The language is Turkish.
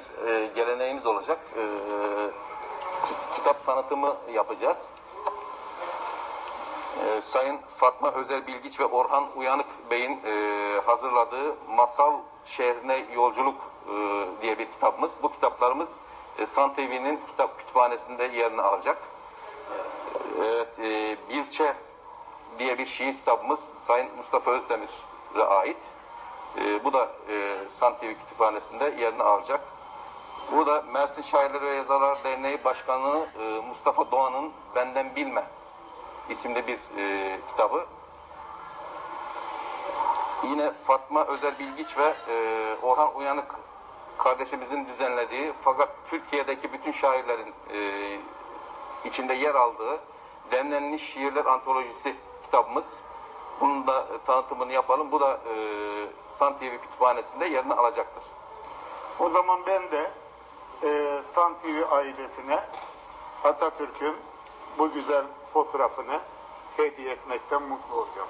bir e, geleneğimiz olacak. E, ki- kitap tanıtımı yapacağız. E, Sayın Fatma Özel Bilgiç ve Orhan Uyanık Bey'in e, hazırladığı Masal Şehrine Yolculuk e, diye bir kitabımız. Bu kitaplarımız e, San TV'nin kitap kütüphanesinde yerini alacak. Evet, e, Birçe diye bir şiir kitabımız Sayın Mustafa Özdemir'e ait. E, bu da e, San TV kütüphanesinde yerini alacak. Bu da Mersin Şairleri ve Yazarlar Derneği Başkanı e, Mustafa Doğan'ın Benden Bilme isimli bir e, kitabı. Yine Fatma Özel Bilgiç ve e, Orhan Uyanık kardeşimizin düzenlediği fakat Türkiye'deki bütün şairlerin e, içinde yer aldığı Demlenmiş Şiirler Antolojisi kitabımız. Bunun da tanıtımını yapalım. Bu da e, San kütüphanesinde yerini alacaktır. O zaman ben de San TV ailesine Atatürk'ün bu güzel fotoğrafını hediye etmekten mutlu olacağım.